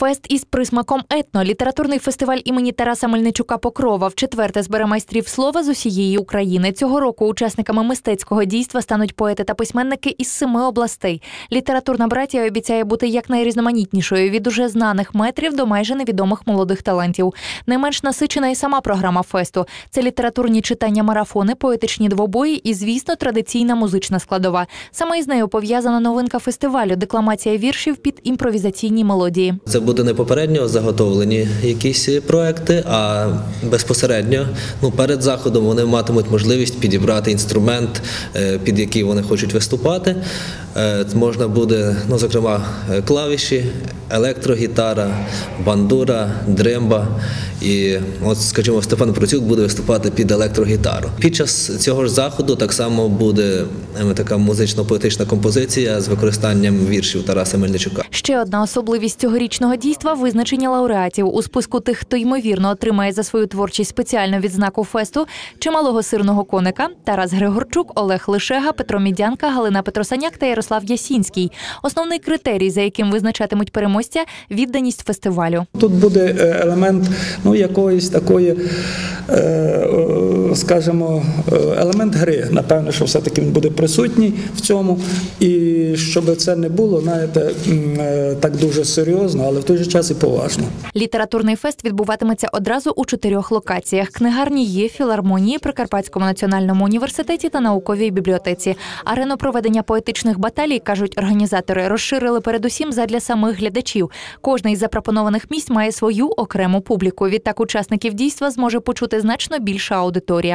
Фест із присмаком етно. Літературний фестиваль імені Тараса Мельничука Покрова вчетверте збере майстрів слова з усієї України. Цього року учасниками мистецького дійства стануть поети та письменники із семи областей. Літературна братія обіцяє бути якнайрізноманітнішою від уже знаних метрів до майже невідомих молодих талантів. Не менш насичена і сама програма фесту. Це літературні читання, марафони, поетичні двобої і, звісно, традиційна музична складова. Саме із нею пов'язана новинка фестивалю декламація віршів під імпровізаційні мелодії. Це буде не попередньо заготовлені якісь проекти, а безпосередньо ну, перед заходом вони матимуть можливість підібрати інструмент, е, під який вони хочуть виступати. Е, Можна буде, ну, зокрема, клавіші, електрогітара, бандура, дримба. І от, скажімо, Степан Процюк буде виступати під електрогітару. Під час цього ж заходу так само буде така музично-поетична композиція з використанням віршів Тараса Мельничука. Ще одна особливість цьогорічного дійства визначення лауреатів у списку тих, хто ймовірно отримає за свою творчість спеціальну відзнаку фесту чималого сирного коника Тарас Григорчук, Олег Лишега, Петро Мідянка, Галина Петросаняк та Ярослав Ясінський. Основний критерій, за яким визначатимуть переможця відданість фестивалю. Тут буде е, елемент ну, якоїсь такої, е, е, скажімо, е, елемент гри. Напевно, що все-таки він буде присутній в цьому. І щоб це не було, знаєте, е, так дуже серйозно, але в той же час і поважно. Літературний фест відбуватиметься одразу у чотирьох локаціях: книгарні є, філармонії, Прикарпатському національному університеті та науковій бібліотеці. Арену проведення поетичних баталій кажуть організатори, розширили передусім задля самих глядачів. Кожне із запропонованих місць має свою окрему публіку. Відтак учасників дійства зможе почути значно більша аудиторія.